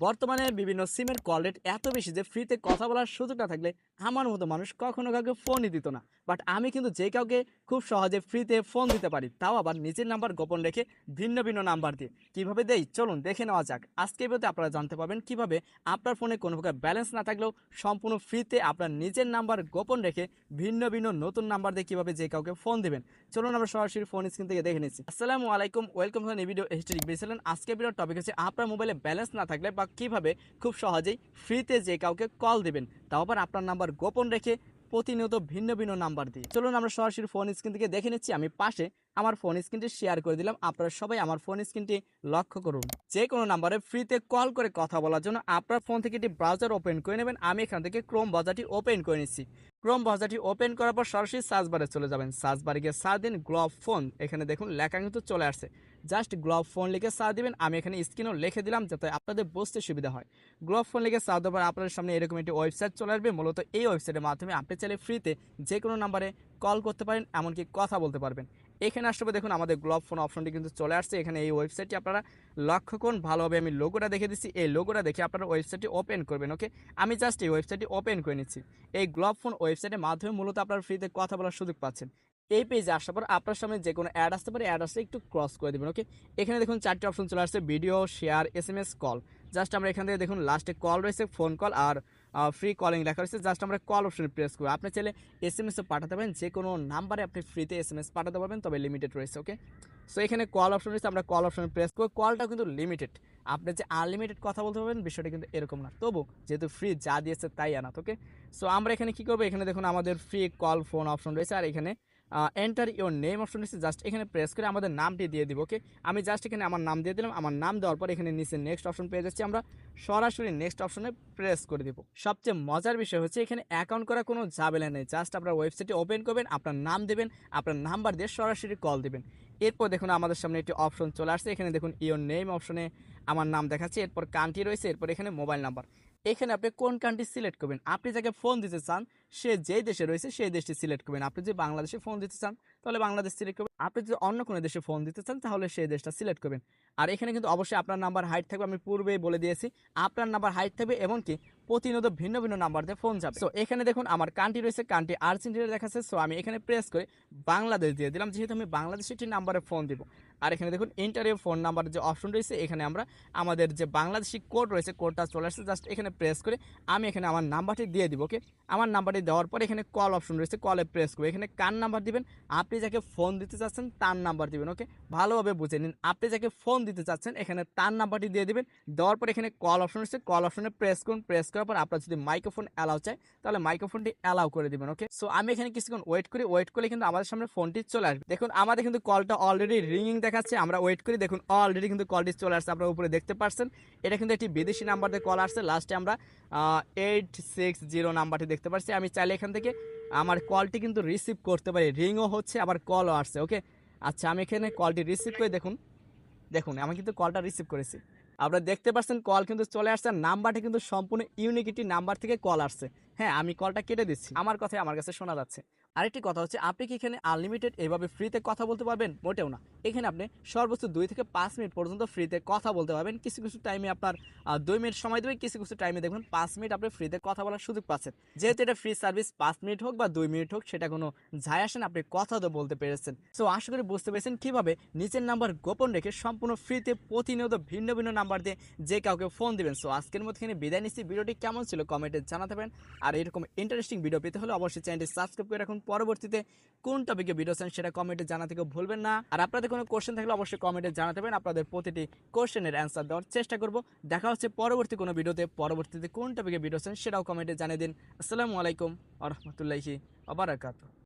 বর্তমানে বিভিন্ন সিমের কল রেট এত বেশি যে ফ্রিতে কথা বলার সুযোগ না থাকলে আমার মতো মানুষ কখনো কাউকে ফোনই দিত না। বাট আমি কিন্তু যে কাউকে খুব সহজে ফ্রিতে ফোন দিতে পারি, তাও আবার নিজের নাম্বার গোপন রেখে ভিন্ন ভিন্ন নাম্বার দিয়ে। কীভাবে দেই? চলুন, দেখে নেওয়া যাক। আজকে ভিডিওতে আপনারা জানতে পারবেন কীভাবে আপনার ফোনে কোনো প্রকার ব্যালেন্স না থাকলেও সম্পূর্ণ ফ্রিতে আপনার নিজের নাম্বার গোপন রেখে ভিন্ন ভিন্ন নতুন নাম্বার দিয়ে কীভাবে যে কাউকে ফোন দেবেন। চলুন, আমরা সরাসরি ফোন স্ক্রিন থেকে দেখে নিচ্ছি। আসসালামু আলাইকুম ওয়েলকাম টু এই ভিডিও হিস্ট্রি বেছিলেন আজকে ভিডিওর টপিক হচ্ছে আপনার মোবাইলে ব্যালেন্স না থাকলে বা কীভাবে খুব সহজেই ফ্রিতে যে কাউকে কল দিবেন। তাও আবার আপনার নাম্বার গোপন রেখে প্রতিনিয়ত ভিন্ন ভিন্ন নাম্বার দিয়ে। চলুন আমরা সরাসরি ফোন স্ক্রিন থেকে দেখে নিচ্ছি, আমি পাশে আমার ফোন স্ক্রিনটি শেয়ার করে দিলাম। আপনারা সবাই আমার ফোন স্ক্রিনটি লক্ষ্য করুন। যে কোনো নাম্বারে ফ্রিতে কল করে কথা বলার জন্য আপনার ফোন থেকে একটি ব্রাউজার ওপেন করে নেবেন। আমি এখান থেকে ক্রোম বাজারটি ওপেন করে নিচ্ছি। ক্রোম ব্রাউজারটি ওপেন করার পর সরাসরি সার্চ বারে চলে যাবেন। সার্চ বারে গিয়ে সার্চ দিন গ্লোভ ফোন এখানে দেখুন লেখা কিন্তু চলে আসছে। জাস্ট গ্লোভ ফোন লিখে সার্চ দিবেন, আমি এখানে স্ক্রিনও লিখে দিলাম যাতে আপনাদের বুঝতে সুবিধা হয়। গ্লোভ ফোন লিখে সার্চ দেওয়ার পর আপনাদের সামনে এরকম একটি ওয়েবসাইট চলে আসবে। মূলত এই ওয়েবসাইটের মাধ্যমে আপনি চাইলে ফ্রিতে যে কোনো নাম্বারে কল করতে পারেন, এমনকি কথা বলতে পারবেন। এখানে আসলে দেখুন আমাদের গ্লোভ ফোন অপশনটি কিন্তু চলে আসছে। এখানে এই ওয়েবসাইটটি আপনারা লক্ষ্য করুন, ভালোভাবে আমি লোগোটা দেখে দিচ্ছি। এই লোগোটা দেখে আপনারা ওয়েবসাইটটি ওপেন করবেন, ওকে? আমি জাস্ট এই ওয়েবসাইটটি ওপেন করে নিচ্ছি। এই গ্লোভ ফোন ওয়েবসাইটের মাধ্যমে মূলত আপনারা ফ্রিতে কথা বলার সুযোগ পাচ্ছেন। এই পেজে আসার পর আপনার সামনে যে কোনো অ্যাড আসতে পারে অ্যাড আসলে একটু ক্রস করে দেবেন ওকে এখানে দেখুন চারটি অপশন চলে আসছে video share S M S call just আমরা এখান থেকে দেখুন লাস্টে কল রয়েছে ফোন কল আর ফ্রি কলিং লেখা রয়েছে জাস্ট আমরা কল অপশনে প্রেস করব। আপনি চাইলে এস এম এসও পাঠাতে পারেন, যে কোনো নাম্বারে আপনি ফ্রিতে এস এম এস পাঠাতে পারবেন, তবে লিমিটেড রয়েছে ওকে সো এখানে কল অপশন রয়েছে, আমরা কল অপশনে প্রেস করব। কলটাও কিন্তু লিমিটেড আপনি যে আনলিমিটেড কথা বলতে পারবেন, বিষয়টা কিন্তু এরকম না। তবু যেহেতু ফ্রি যা দিয়েছে তাই আনাত ওকে সো আমরা এখানে কি করব? এখানে দেখুন আমাদের ফ্রি কল ফোন অপশন রয়েছে, আর এখানে এন্টার ইওর নেম অপশন রয়েছে জাস্ট এখানে প্রেস করে আমাদের নামটি দিয়ে দিব ওকে আমি জাস্ট এখানে আমার নাম দিয়ে দিলাম, আমার নাম দেওয়ার পর এখানে নিচে নেক্সট অপশন পেয়ে যাচ্ছি আমরা। সরাসরি নেক্সট অপশনে প্রেস করে দিব। সবচেয়ে মজার বিষয় হচ্ছে এখানে অ্যাকাউন্ট করা কোনো ঝামেলা নেই জাস্ট আপনার ওয়েবসাইটে ওপেন করবেন, আপনার নাম দেবেন, আপনার নাম্বার দিয়ে সরাসরি কল দেবেন। এরপর দেখুন আমাদের সামনে একটি অপশন চলে আসছে, এখানে দেখুন ইওর নেম অপশনে আমার নাম দেখাচ্ছে, এরপর কান্ট্রি রয়েছে, এরপর এখানে মোবাইল নাম্বার এখানে আপনি কোন কান্ট্রি সিলেক্ট করবেন? আপনি যাকে ফোন দিতে চান, সে যেই দেশে রয়েছে, সেই দেশটি সিলেক্ট করবেন। আপনি যদি বাংলাদেশে ফোন দিতে চান, তাহলে বাংলাদেশ সিলেক্ট করবেন। আপনি যদি অন্য কোনো দেশে ফোন দিতে চান, তাহলে সেই দেশটা সিলেক্ট করবেন। আর এখানে কিন্তু অবশ্যই আপনার নাম্বার হাইট থাকবে, আমি পূর্বেই বলে দিয়েছি। আপনার নাম্বার হাইট থাকবে, এমনকি প্রতিনিয়ত ভিন্ন ভিন্ন নাম্বার দিয়ে ফোন যাবে। সো এখানে দেখুন, আমার কান্ট্রি রয়েছে কান্ট্রি আর্জেন্টিনা দেখাচ্ছে সো আমি এখানে প্রেস করে বাংলাদেশ দিয়ে দিলাম। যেহেতু আমি বাংলাদেশের একটি নাম্বারে ফোন দিব। আর এখানে দেখুন ইন্টারভিউ ফোন নাম্বার যে অপশন রয়েছে, এখানে আমরা আমাদের যে বাংলাদেশি কোড রয়েছে কোডটা চলে আসছে জাস্ট এখানে প্রেস করে আমি এখানে আমার নাম্বারটি দিয়ে দিব ওকে আমার নাম্বারটি দেওয়ার পর এখানে কল অপশন রয়েছে কলে প্রেস করবে। এখানে কার নাম্বার দিবেন? আপনি যাকে ফোন দিতে চাচ্ছেন, তার নাম্বার দিবেন ওকে ভালোভাবে বুঝে নিন, আপনি যাকে ফোন দিতে চাচ্ছেন, এখানে তার নাম্বারটি দিয়ে দিবেন। দেওয়ার পর এখানে কল অপশন রয়েছে কল অপশনে প্রেস করুন প্রেস করার পর আপনার যদি মাইক্রোফোন অ্যালাউ চায়, তাহলে মাইক্রোফোনটি অ্যালাউ করে দিবেন ওকে সো আমি এখানে কিছুক্ষণ ওয়েট করি ওয়েট করলে কিন্তু আমাদের সামনে ফোনটি চলে আসবে। দেখুন, আমাদের কিন্তু কলটা অলরেডি রিংিং দেখাচ্ছে, আমরা ওয়েট করি, দেখুন অলরেডি কিন্তু কলটি চলে আসছে, আপনারা উপরে দেখতে পাচ্ছেন এটা কিন্তু একটি বিদেশি নাম্বার দিয়ে কল আসছে লাস্টে আমরা এইট সিক্স জিরো নাম্বারটি দেখতে পাচ্ছি আমি চাইলে এখান থেকে আমার কলটি কিন্তু রিসিভ করতে পারি। রিংও হচ্ছে, আবার কলও আসছে ওকে আচ্ছা আমি এখানে কলটি রিসিভ করে, দেখুন। দেখুন, আমি কিন্তু কলটা রিসিভ করেছি। আপনারা দেখতে পাচ্ছেন কল কিন্তু চলে আসছে, আর নাম্বারটা কিন্তু সম্পূর্ণ ইউনিক একটি নাম্বার থেকে কল আসছে। হ্যাঁ আমি কলটা কেটে দিচ্ছি। আমার কথাই আমার কাছে শোনা যাচ্ছে। আরেকটি কথা হচ্ছে, আপনি কি এখানে আনলিমিটেড এভাবে ফ্রিতে কথা বলতে পারবেন? মোটেও না। এখানে আপনি সর্বোচ্চ দুই থেকে পাঁচ মিনিট পর্যন্ত ফ্রিতে কথা বলতে পারবেন। কিছু কিছু টাইমে আপনার দুই মিনিট সময় দেবে, কিছু কিছু টাইমে দেখবেন পাঁচ মিনিট আপনি ফ্রিতে কথা বলার সুযোগ পাচ্ছেন। যেহেতু এটা ফ্রি সার্ভিস পাঁচ মিনিট হোক বা দুই মিনিট হোক, সেটা কোনো যায় আসেন আপনি কথা তো বলতে পেরেছেন। সো আশা করি বুঝতে পেরেছেন কীভাবে নিচের নাম্বার গোপন রেখে সম্পূর্ণ ফ্রিতে প্রতিনিয়ত ভিন্ন ভিন্ন নাম্বার দিয়ে যে কাউকে ফোন দিবেন। সো আজকের মধ্যে এখানে বিদায় নিচ্ছি। ভিডিওটি কেমন ছিল কমেন্টে জানাতে পারেন। আর এরকম ইন্টারেস্টিং ভিডিও পেতে হলে অবশ্যই চ্যানেলটি সাবস্ক্রাইব করে রাখুন। পরবর্তীতে কোন টপিকে ভিডিও চান সেটা কমেন্টে জানা থেকে ভুলবেন না। আর আপনাদের কোনো কোশ্চেন থাকলে অবশ্যই কমেন্টে জানাতে পারেন। আপনাদের প্রতিটি কোশ্চেনের অ্যান্সার দেওয়ার চেষ্টা করব। দেখা হচ্ছে পরবর্তী কোনো ভিডিওতে পরবর্তীতে কোন টপিকে ভিডিও চান সেটাও কমেন্টে জানিয়ে দিন। আসসালামু আলাইকুম আ আবরাকাত